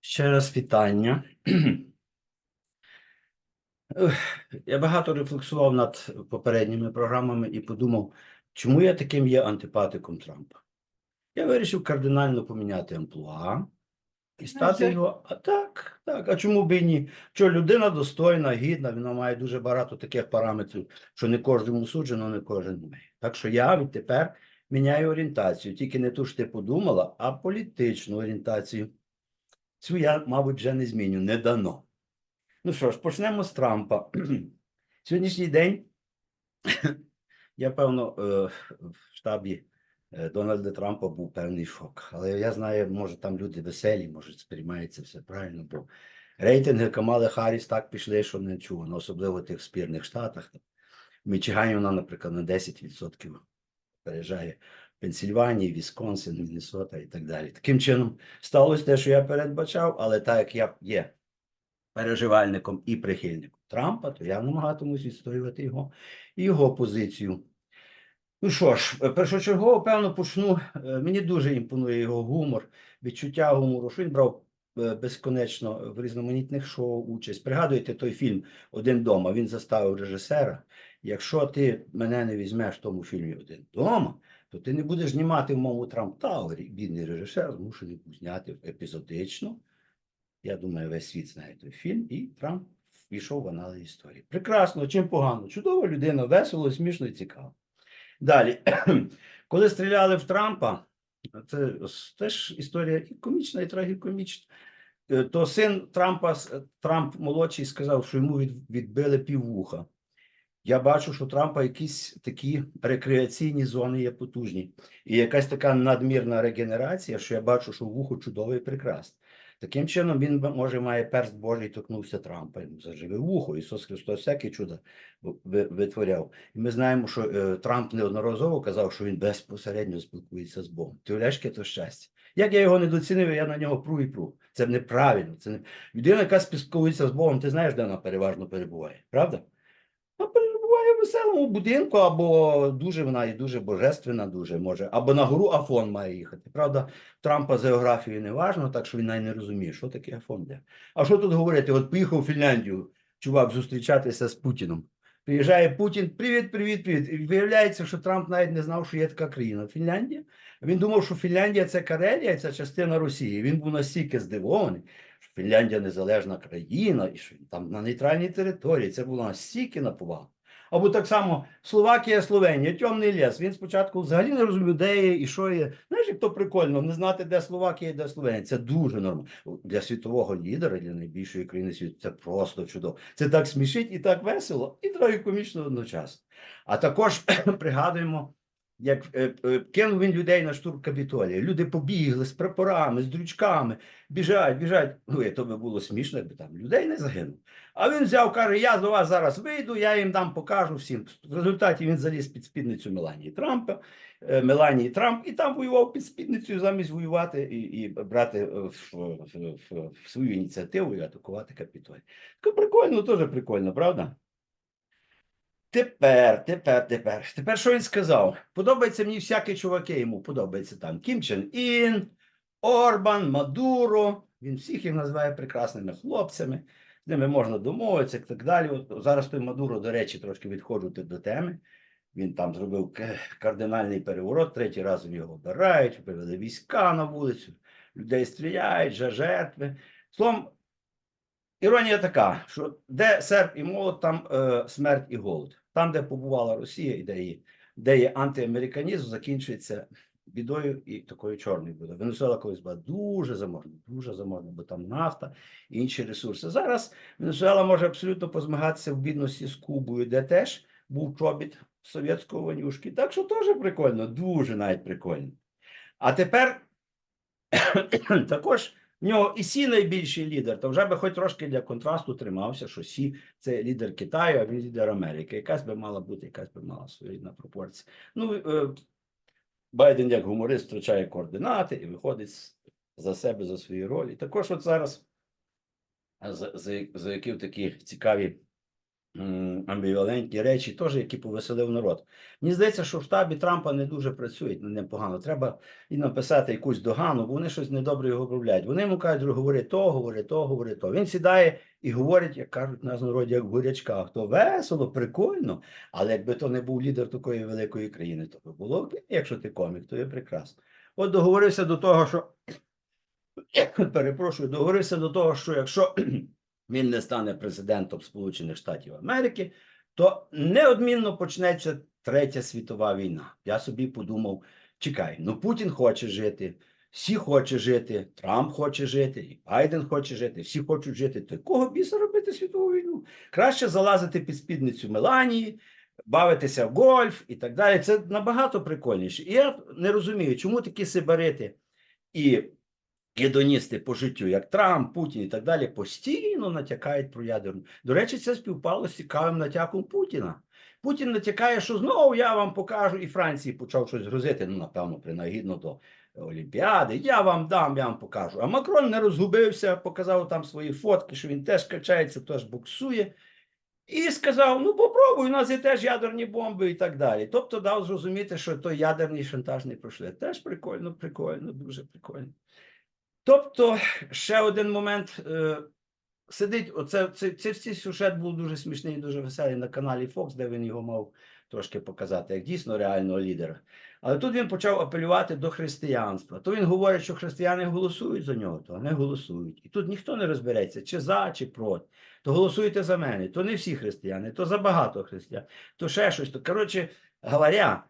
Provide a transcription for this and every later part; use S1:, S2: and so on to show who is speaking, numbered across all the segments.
S1: Ще раз вітання. Я багато рефлексував над попередніми програмами і подумав, чому я таким є антипатиком Трампа. Я вирішив кардинально поміняти амплуа і стати
S2: це-
S1: його. А так, так. А чому б і ні? Що людина достойна, гідна, вона має дуже багато таких параметрів, що не кожному суджено, не кожен має. Так що я відтепер міняю орієнтацію. Тільки не ту, що ти подумала, а політичну орієнтацію. Цю я, мабуть, вже не зміню, не дано. Ну що ж, почнемо з Трампа. Сьогоднішній день я, певно, е, в штабі е, Дональда Трампа був певний шок. Але я знаю, може, там люди веселі, може, сприймається все правильно, бо рейтинги Камали Харріс так пішли, що не чувано, особливо в тих спірних штатах. В Мічигані вона, наприклад, на 10% переїжджає Пенсільванії, Вісконсин, Міннесота і так далі. Таким чином, сталося те, що я передбачав, але так як я є переживальником і прихильником Трампа, то я намагатимусь відстоювати його і його позицію. Ну що ж, е, першочергово, певно, почну. е, Мені дуже імпонує його гумор, відчуття гумору, що він брав е, безконечно в різноманітних шоу участь. Пригадуєте той фільм Один дома. Він заставив режисера. Якщо ти мене не візьмеш в тому фільмі Один дома, то ти не будеш знімати в Трамп Тауері. Бідний режисер змушений зняти епізодично. Я думаю, весь світ знає той фільм, і Трамп війшов в анали історії. Прекрасно, чим погано? Чудова людина, весело, смішно і цікаво. Далі, коли стріляли в Трампа, це теж історія і комічна, і трагікомічна. Е, То син Трампа, Трамп молодший, сказав, що йому від, відбили піввуха. Я бачу, що у Трампа якісь такі рекреаційні зони є потужні. І якась така надмірна регенерація, що я бачу, що вухо чудове і прекрасне. Таким чином, він може має перст Божий торкнувся Трампа. Заживе вухо. Ісус Христос всякі чуда в- ви- витворяв. І ми знаємо, що е, Трамп неодноразово казав, що він безпосередньо спілкується з Богом. Ти уявляєш, яке то щастя. Як я його недоцінив, я на нього пру і пру. Це неправильно. Це не... Людина, яка спілкується з Богом, ти знаєш, де вона переважно перебуває, правда? Веселому будинку, або дуже вона і дуже божественна, дуже може, або на гору Афон має їхати. Правда, Трампа з географією не важно, так що він навіть не розуміє, що таке Афон де. А що тут говорити? От поїхав у Фінляндію, чувак, зустрічатися з Путіном. Приїжджає Путін, привіт, привіт, привіт. І виявляється, що Трамп навіть не знав, що є така країна Фінляндія. Він думав, що Фінляндія це Карелія, це частина Росії. Він був настільки здивований, Фінляндія незалежна країна, і що там на нейтральній території. Це було настільки наповага. Або так само Словакія, Словенія, темний ліс. Він спочатку взагалі не розумів, де є і що є. Знаєш, як то прикольно, не знати, де Словакія, де Словенія. Це дуже нормально. Для світового лідера, для найбільшої країни світу, це просто чудово. Це так смішить і так весело, і трагікомічно одночасно. А також пригадуємо, як е, е, кинув він людей на штурм Капітолія. Люди побігли з прапорами, з дрючками, біжать, біжать. Ну, то би було смішно, якби там людей не загинуло. А він взяв, каже: я до вас зараз вийду, я їм дам покажу всім. В результаті він заліз під спідницю Меланії Трампа, е, Меланії Трамп, і там воював під спідницею замість воювати і, і брати в, в, в, в свою ініціативу і атакувати Капітолій. Прикольно, теж прикольно, правда? Тепер, тепер, тепер. Тепер що він сказав? Подобається мені всякі чуваки, йому подобається там Кім Чен Ін, Орбан, Мадуро. Він всіх їх називає прекрасними хлопцями, з ними можна домовитися і так далі. От зараз той Мадуро, до речі, трошки відходжу до теми. Він там зробив кардинальний переворот, третій раз його обирають, привели війська на вулицю, людей стріляють, же жертви. Словом, іронія така, що де серп і молот, там е, смерть і голод. Там, де побувала Росія і де є, де є антиамериканізм, закінчується бідою і такою чорною бідою. Венесуела колись була дуже заможна, дуже заможна, бо там нафта і інші ресурси. Зараз Венесуела може абсолютно позмагатися в бідності з Кубою, де теж був чобіт совєтського ванюшки. Так що теж прикольно, дуже навіть прикольно. А тепер також в нього і Сі найбільший лідер, то вже би хоч трошки для контрасту тримався, що Сі це лідер Китаю, а він лідер Америки. Якась би мала бути, якась би мала своєрідна пропорція. Ну, е, Байден як гуморист втрачає координати і виходить за себе, за свої ролі. Також от зараз за- заякив такі цікаві амбівалентні речі, теж які повеселив народ. Мені здається, що в штабі Трампа не дуже працюють над ним погано. Треба і написати якусь догану, бо вони щось недобре його обробляють. Вони йому кажуть, говори то, говори то, говори то. Він сідає і говорить, як кажуть нас в народі, як в бурячках. То весело, прикольно. Але якби то не був лідер такої великої країни, то би було окей, якщо ти комік, то є прекрасно. От договорився до того, що перепрошую, договорився до того, що якщо він не стане президентом Сполучених Штатів Америки, то неодмінно почнеться Третя світова війна. Я собі подумав: чекай, ну Путін хоче жити, всі хоче жити, Трамп хоче жити, і Байден хоче жити, всі хочуть жити. То кого біса робити світову війну? Краще залазити під спідницю Меланії, бавитися в гольф і так далі. Це набагато прикольніше. І я не розумію, чому такі сибарити і гедоністи по життю, як Трамп, Путін і так далі, постійно натякають про ядерну. До речі, це співпало з цікавим натяком Путіна. Путін натякає, що знову я вам покажу, і Франції почав щось грозити, ну, напевно, принагідно до Олімпіади. Я вам дам, я вам покажу. А Макрон не розгубився, показав там свої фотки, що він теж качається, теж буксує. І сказав: ну попробуй, у нас є теж ядерні бомби і так далі. Тобто дав зрозуміти, що той ядерний шантаж не пройшли. Теж прикольно, прикольно, дуже прикольно. Тобто, ще один момент. Е, сидить, оце це, це, цей сюжет був дуже смішний, і дуже веселий на каналі Fox, де він його мав трошки показати, як дійсно реального лідера. Але тут він почав апелювати до християнства. То він говорить, що християни голосують за нього, то не голосують. І тут ніхто не розбереться, чи за, чи проти. То голосуйте за мене. То не всі християни, то забагато християн, то ще щось. То коротше говоря,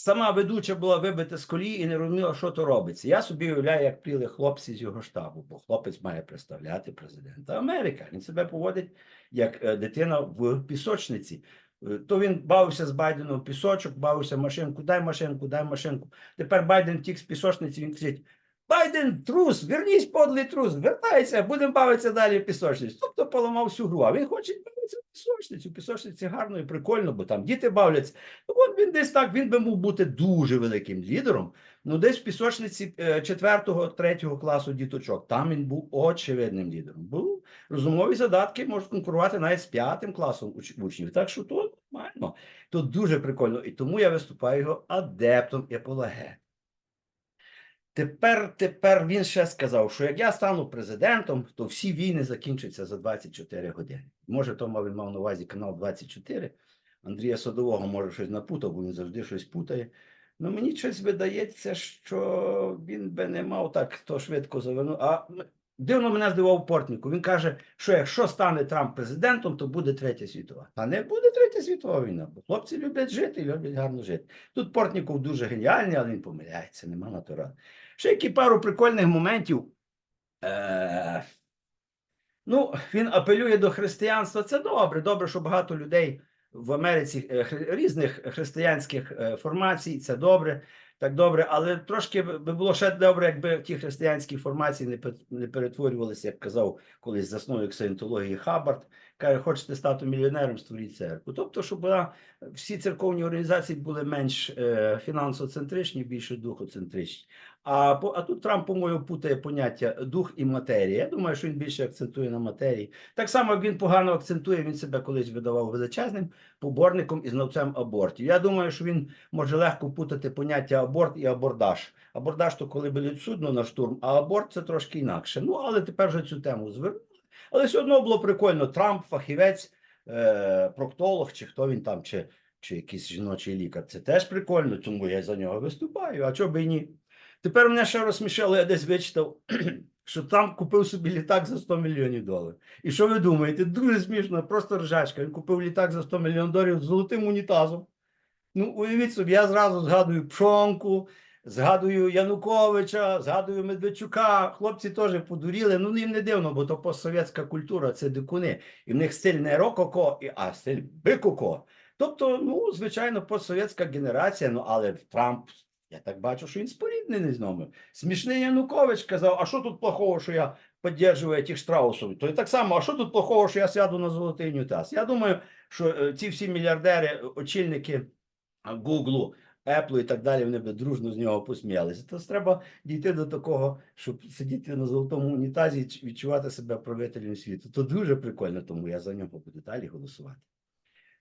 S1: сама ведуча була вибита з колії і не розуміла, що то робиться. Я собі уявляю, як пріли хлопці з його штабу, бо хлопець має представляти президента Америки. Він себе поводить як е, дитина в пісочниці. Е, То він бавився з Байденом в пісочок, бавився машинку, дай машинку, дай машинку. Тепер Байден втік з пісочниці, він кричить: Байден, трус, вернись, подлий трус, вертайся, будемо бавитися далі в пісочниці. Тобто поламав всю гру. А він хоче бавитися в пісочниці. В пісочниці гарно і прикольно, бо там діти бавляться. Ну, от він десь так, він би мав бути дуже великим лідером. Ну, десь в пісочниці 4-3 класу діточок. Там він був очевидним лідером. Бо розумові задатки можуть конкурувати навіть з п'ятим класом уч- учнів. Так що то нормально. То дуже прикольно. І тому я виступаю його адептом і апологетом. Тепер, тепер він ще сказав, що як я стану президентом, то всі війни закінчаться за 24 години. Може, тому він мав на увазі канал 24. Андрія Садового може щось напутав, бо він завжди щось путає. Ну, мені щось видається, що він би не мав так то швидко завернути. А дивно мене здивував Портніку. Він каже, що якщо стане Трамп президентом, то буде третя світова. А не буде третя світова війна, бо хлопці люблять жити і люблять гарно жити. Тут Портніков дуже геніальний, але він помиляється, нема на ради. Ще які пару прикольних моментів. Е, ну, він апелює до християнства. Це добре. Добре, що багато людей в Америці е, різних християнських е, формацій. Це добре, так добре. Але трошки би було ще добре, якби ті християнські формації не перетворювалися, як казав колись засновник саєнтології Хаббард. Каже, хочете стати мільйонером, створіть церкву. Тобто, щоб була, всі церковні організації були менш е, фінансоцентричні, більше духоцентричні. А, а тут Трамп, по-моєму, путає поняття дух і матерія. Я думаю, що він більше акцентує на матерії. Так само, як він погано акцентує, він себе колись видавав величезним поборником і знавцем абортів. Я думаю, що він може легко путати поняття аборт і абордаж. Абордаж то коли беруть судно на штурм, а аборт це трошки інакше. Ну, але тепер вже цю тему звернули. Але все одно було прикольно. Трамп, фахівець, е, проктолог, чи хто він там, чи, чи якийсь жіночий лікар. Це теж прикольно, тому я за нього виступаю. А чого би і ні? Тепер мене ще розсмішило, я десь вичитав, що Трамп купив собі літак за 100 мільйонів доларів. І що ви думаєте? Дуже смішно, просто ржачка. Він купив літак за 100 мільйонів доларів з золотим унітазом. Ну, уявіть собі, я зразу згадую Пшонку, згадую Януковича, згадую Медведчука. Хлопці теж подуріли. Ну, їм не дивно, бо то постсовєтська культура, це дикуни. І в них стиль не рококо, а стиль бикоко. Тобто, ну, звичайно, постсовєтська генерація, ну, але Трамп, я так бачу, що він споріднений з нами. Смішний Янукович казав, а що тут плохого, що я підтримую тих штраусів? То і так само, а що тут плохого, що я сяду на золотий унітаз? Я думаю, що е, ці всі мільярдери, очільники Гуглу, Apple і так далі, вони б дружно з нього посміялися. То треба дійти до такого, щоб сидіти на золотому унітазі і відчувати себе правителем світу. То дуже прикольно, тому я за нього буду далі голосувати.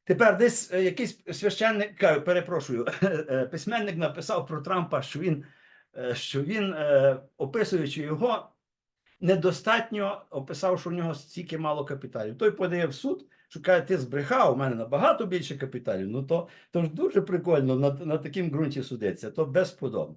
S1: Тепер десь е, якийсь священник, кажу, перепрошую, е, письменник написав про Трампа, що він, е, що він е, описуючи його, недостатньо описав, що в нього стільки мало капіталів. Той подає в суд, що каже, ти збрехав, у мене набагато більше капіталів. Ну то, то ж дуже прикольно на, на такому ґрунті судиться, то безподобно.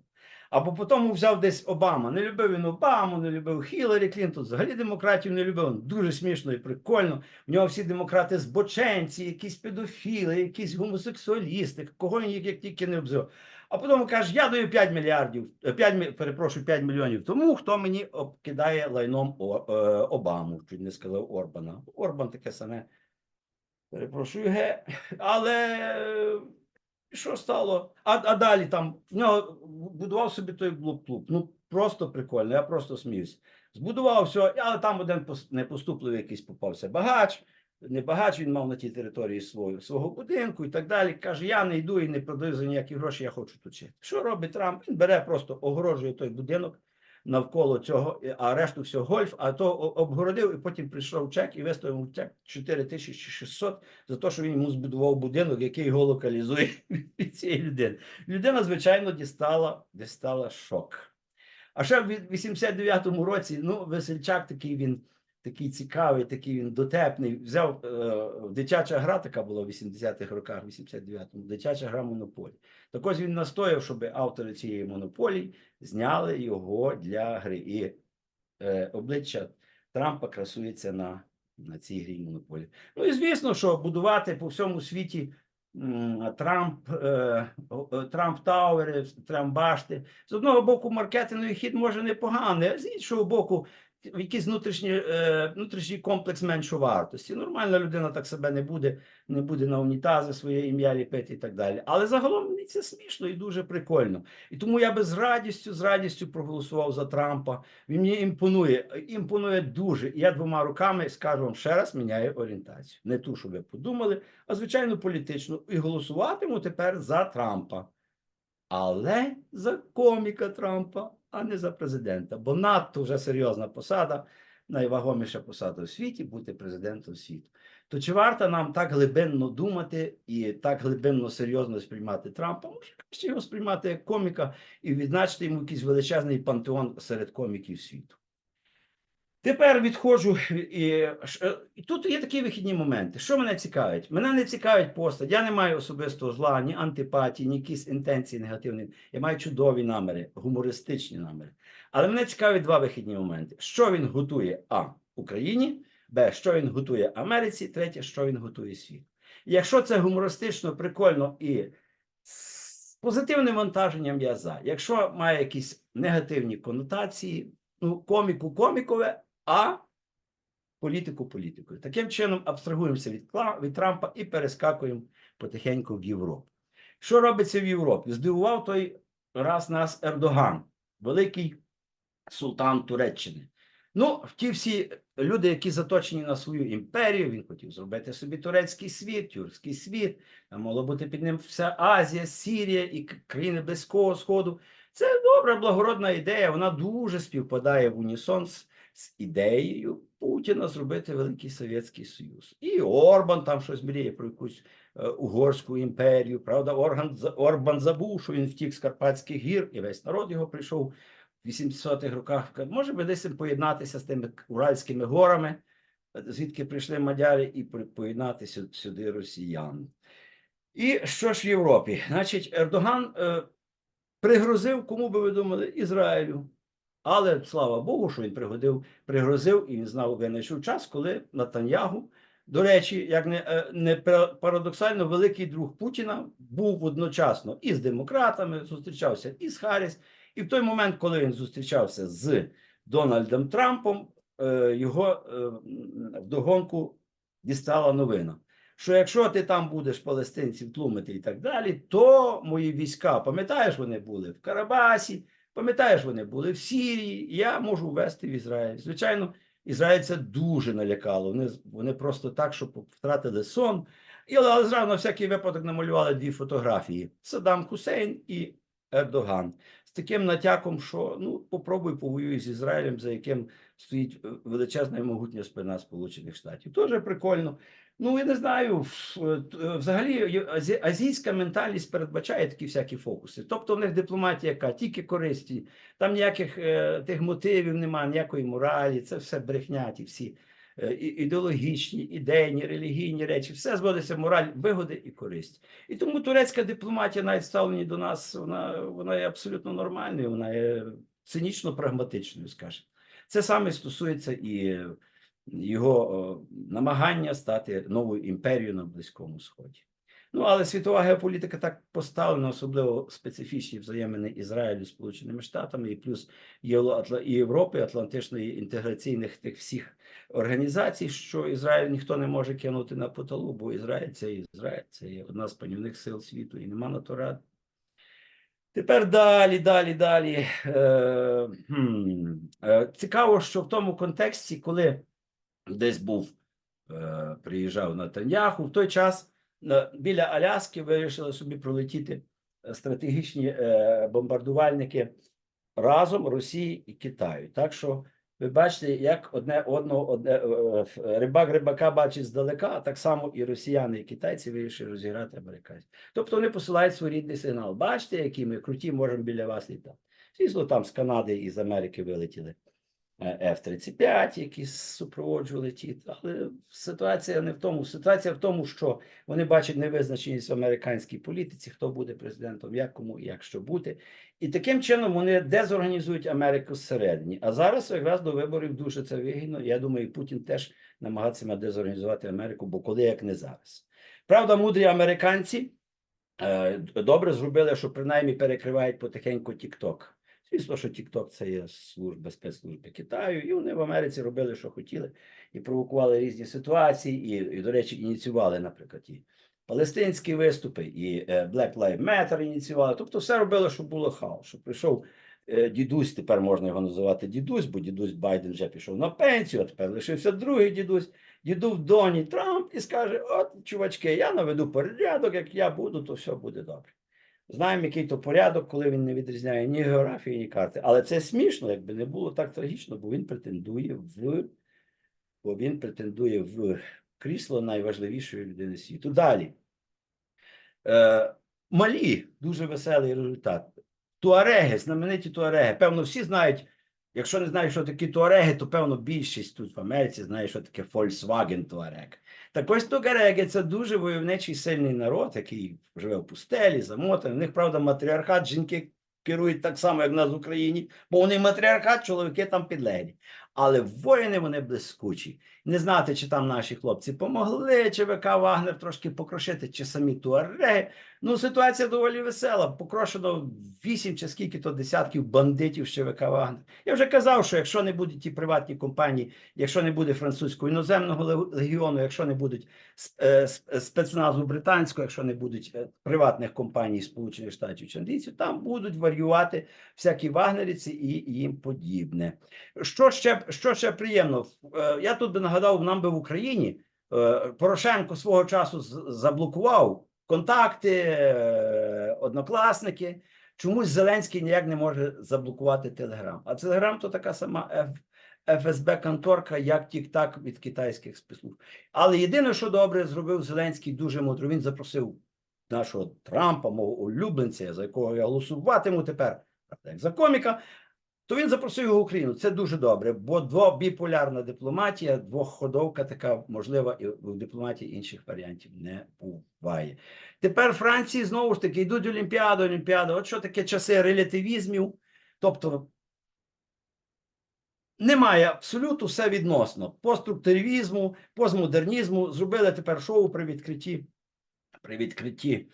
S1: Або потім взяв десь Обама. Не любив він Обаму, не любив Хіларі Клінтон, взагалі демократів не любив. Дуже смішно і прикольно. В нього всі демократи збоченці, якісь педофіли, якісь гомосексуалісти, кого він як тільки не обзив. А потім каже, я даю 5 мільярдів, 5, мі- перепрошую, 5 мільйонів тому, хто мені обкидає лайном е, Обаму, чуть не сказав Орбана. Орбан таке саме. Перепрошую, ге. Але е, що стало? А, а далі там в нього будував собі той клуб. Ну просто прикольно, я просто сміюся. Збудував все, але там один пос- непоступливий якийсь попався багач. Не багач, він мав на тій території свого, свого будинку і так далі. Каже: я не йду і не продаю за ніякі гроші, я хочу тут жити. Що робить Трамп? Він бере, просто огорожує той будинок навколо цього, а решту всього гольф, а то обгородив, і потім прийшов чек і виставив чек 4600 за те, що він йому збудував будинок, який його локалізує від цієї людини. Людина, звичайно, дістала, дістала шок. А ще в 89-му році, ну, Весельчак такий він. Такий цікавий, такий він дотепний. Взяв е, дитяча гра, така була в 80-х роках, 89-му, дитяча гра монополі. Так ось він настояв, щоб автори цієї монополії зняли його для гри. І е, обличчя Трампа красується на, на цій грі монополі. Ну і звісно, що будувати по всьому світі Трамп, е, Трамп Тауери, Трамп Башти. З одного боку, маркетинговий хід може непоганий, а з іншого боку, якийсь внутрішній, е, внутрішній комплекс меншовартості. Нормальна людина так себе не буде, не буде на унітази своє ім'я ліпити і так далі. Але загалом це смішно і дуже прикольно. І тому я би з радістю, з радістю проголосував за Трампа. Він мені імпонує, імпонує дуже. Я двома руками скажу вам ще раз, міняю орієнтацію. Не ту, що ви подумали, а звичайно політичну. І голосуватиму тепер за Трампа. Але за коміка Трампа, а не за президента. Бо надто вже серйозна посада, найвагоміша посада у світі бути президентом світу. То чи варто нам так глибинно думати і так глибинно серйозно сприймати Трампа? Може, краще його сприймати як коміка і відзначити йому якийсь величезний пантеон серед коміків світу. Тепер відходжу і, і тут є такі вихідні моменти. Що мене цікавить? Мене не цікавить постать. Я не маю особистого зла, ні антипатії, ні якісь інтенції негативні. Я маю чудові наміри, гумористичні наміри. Але мене цікавить два вихідні моменти: що він готує А Україні, Б, що він готує Америці, третє, що він готує світу. Якщо це гумористично, прикольно і з позитивним вантаженням, я за. Якщо має якісь негативні конотації, ну, коміку комікове, а політику політикою. Таким чином абстрагуємося від, від Трампа і перескакуємо потихеньку в Європу. Що робиться в Європі? Здивував той раз нас Ердоган, великий султан Туреччини. Ну, ті всі люди, які заточені на свою імперію, він хотів зробити собі турецький світ, тюркський світ, там могло бути під ним вся Азія, Сірія і країни Близького Сходу. Це добра, благородна ідея. Вона дуже співпадає в унісон з, з ідеєю Путіна зробити Великий Совєтський Союз. І Орбан там щось мріє про якусь е, угорську імперію. Правда, Орган, Орбан забув, що він втік з Карпатських гір, і весь народ його прийшов в 80-х роках. Може би десь поєднатися з тими Уральськими горами, звідки прийшли мадяри, і при- поєднати сюди росіян. І що ж в Європі? Значить, Ердоган е, пригрозив, кому би ви думали, Ізраїлю. Але слава Богу, що він пригодив, пригрозив і він знав, винайшов час, коли Натаньягу, до речі, як не, е, не парадоксально, великий друг Путіна був одночасно і з демократами, зустрічався і з Харріс. І в той момент, коли він зустрічався з Дональдом Трампом, е, його е, вдогонку дістала новина. Що якщо ти там будеш палестинців тлумити і так далі, то мої війська, пам'ятаєш, вони були в Карабасі, пам'ятаєш, вони були в Сірії, я можу ввести в Ізраїль. Звичайно, Ізраїль це дуже налякало. Вони, вони просто так, що втратили сон. І але зразу на всякий випадок намалювали дві фотографії: Саддам Хусейн і Ердоган. З таким натяком, що ну попробуй повоюй з Ізраїлем, за яким стоїть е, величезна і могутня спина Сполучених Штатів. Дуже прикольно. Ну, я не знаю, е, е, взагалі азійська ментальність передбачає такі всякі фокуси. Тобто в них дипломатія яка тільки користі, там ніяких е, тих мотивів немає, ніякої моралі, це все брехня, ті всі ідеологічні, ідейні, релігійні речі, все зводиться в мораль, вигоди і користь. І тому турецька дипломатія, навіть ставлені до нас, вона, вона є абсолютно нормальною, вона є цинічно прагматичною, скажімо. Це саме стосується і його намагання стати новою імперією на Близькому Сході. Ну, але світова геополітика так поставлена, особливо специфічні взаємини Ізраїлю Сполученими Штатами, і плюс Євро- Європи, Атлантичної інтеграційних тих всіх організацій, що Ізраїль ніхто не може кинути на поталу, бо Ізраїль це Ізраїль, це є одна з панівних сил світу, і нема на то ради. Тепер далі, далі, далі. Е. Е, цікаво, що в тому контексті, коли десь був, е, приїжджав Натаньяху, в той час е, біля Аляски вирішили собі пролетіти е, стратегічні е, бомбардувальники разом Росії і Китаю. Так що ви бачите, як одне одного одне, е, е, рибак рибака бачить здалека, а так само і росіяни, і китайці вирішили розіграти американців. Тобто вони посилають своєрідний сигнал. Бачите, які ми круті можемо біля вас літати. Звісно, там з Канади і з Америки вилетіли F-35, які супроводжували ті. Але ситуація не в тому. Ситуація в тому, що вони бачать невизначеність в американській політиці, хто буде президентом, як кому і як що бути. І таким чином вони дезорганізують Америку зсередині. А зараз якраз до виборів дуже це вигідно. Я думаю, Путін теж намагатиме дезорганізувати Америку, бо коли як не зараз. Правда, мудрі американці е, добре зробили, що принаймні перекривають потихеньку TikTok. Звісно, що TikTok – це є служба спецслужби Китаю, і вони в Америці робили, що хотіли, і провокували різні ситуації, і, і до речі, ініціювали, наприклад, і палестинські виступи, і е, Black Lives Matter ініціювали. Тобто все робили, щоб було хаос. Щоб прийшов е, дідусь, тепер можна його називати дідусь, бо дідусь Байден вже пішов на пенсію, а тепер лишився другий дідусь. Діду в доні Трамп і скаже: От, чувачки, я наведу порядок, як я буду, то все буде добре. Знаємо, який то порядок, коли він не відрізняє ні географії, ні карти. Але це смішно, якби не було так трагічно, бо він претендує в бо він претендує в крісло найважливішої людини світу. Далі. Е, Малі, дуже веселий результат. Туареги, знамениті туареги. Певно, всі знають. Якщо не знаєш, що такі туареги, то певно більшість тут в Америці знає, що таке Volkswagen Туарег. Так ось туареги – це дуже войовничий сильний народ, який живе в пустелі, замотаний. У них, правда, матріархат, жінки керують так само, як в нас в Україні, бо вони матріархат, чоловіки там підлеглі. Але воїни вони блискучі. Не знати, чи там наші хлопці помогли, чи ВК Вагнер трошки покрошити, чи самі туареги. Ну, ситуація доволі весела. Покрошено вісім чи скільки то десятків бандитів ще ВК Вагнер. Я вже казав, що якщо не будуть ті приватні компанії, якщо не буде французького іноземного легіону, якщо не будуть с- е, спецназу британського, якщо не будуть е, приватних компаній Сполучених Штатів чи Індійців, там будуть варіювати всякі вагнерівці і їм подібне. Що ще, що ще приємно? Е, Я тут би нагадав, нам би в Україні е, Порошенко свого часу заблокував контакти, е, однокласники. Чомусь Зеленський ніяк не може заблокувати Телеграм. А Телеграм то така сама ФСБ-конторка, як Тік-Так від китайських спецслужб. Але єдине, що добре зробив Зеленський, дуже мудро. Він запросив нашого Трампа, мого улюбленця, за якого я голосуватиму тепер, як за коміка. То він запросив його в Україну. Це дуже добре, бо двобіполярна дипломатія, двохходовка така можлива і в дипломатії інших варіантів не буває. Тепер Франції знову ж таки йдуть Олімпіади, Олімпіади. От що таке часи релятивізмів, тобто немає абсолютно все відносно постструктуризму, постмодернізму. Зробили тепер шоу при відкритті при відкритті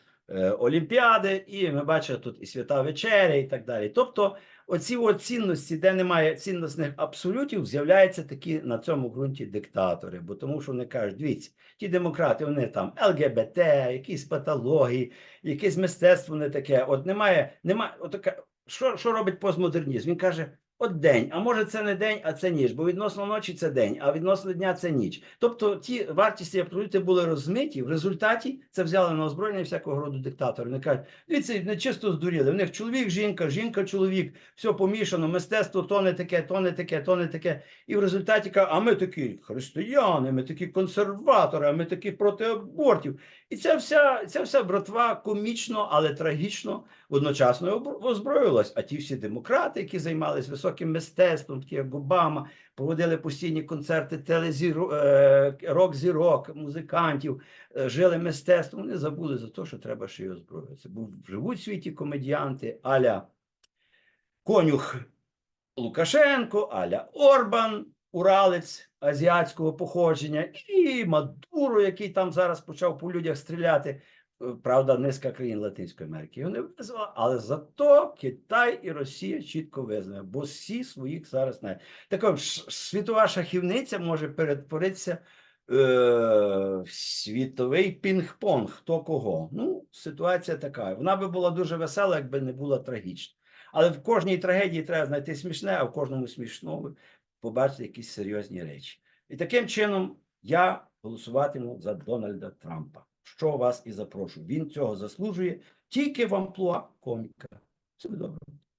S1: Олімпіади, і ми бачимо тут і свята вечеря, і так далі. Тобто, оці цінності, де немає цінностних абсолютів, з'являються такі на цьому ґрунті диктатори. Бо тому, що вони кажуть, дивіться, ті демократи, вони там ЛГБТ, якісь патології, якесь мистецтво не таке. От немає, немає, от таке, що, що робить постмодернізм? Він каже: от день, а може це не день, а це ніч, бо відносно ночі це день, а відносно дня це ніч. Тобто ті вартісті абсолюти були розмиті, в результаті це взяли на озброєння всякого роду диктатори. Вони кажуть, дивіться, не чисто здуріли. В них чоловік, жінка, жінка, чоловік, все помішано, мистецтво то не таке, то не таке, то не таке. І в результаті кажуть, а ми такі християни, ми такі консерватори, а ми такі проти абортів. І ця вся, ця вся братва комічно, але трагічно одночасно озброїлась. А ті всі демократи, які займалися високим мистецтвом, такі як Обама, проводили постійні концерти телезіро, е, рок-зірок, музикантів, е, жили мистецтвом, вони забули за те, що треба ще й озброїтися. Бо живуть в світі комедіанти аля конюх Лукашенко, аля Орбан, уралець азіатського походження, і Мадуро, який там зараз почав по людях стріляти. Е, Правда, низка країн Латинської Америки його не визнала, але зато Китай і Росія чітко визнали, бо всі своїх зараз знають. Так світова шахівниця може перетворитися е, в світовий пінг-понг, хто кого. Ну, ситуація така. Вона би була дуже весела, якби не була трагічна. Але в кожній трагедії треба знайти смішне, а в кожному смішному побачити якісь серйозні речі. І таким чином я голосуватиму за Дональда Трампа. Що вас і запрошую. Він цього заслужує тільки в амплуа коміка. Все добре.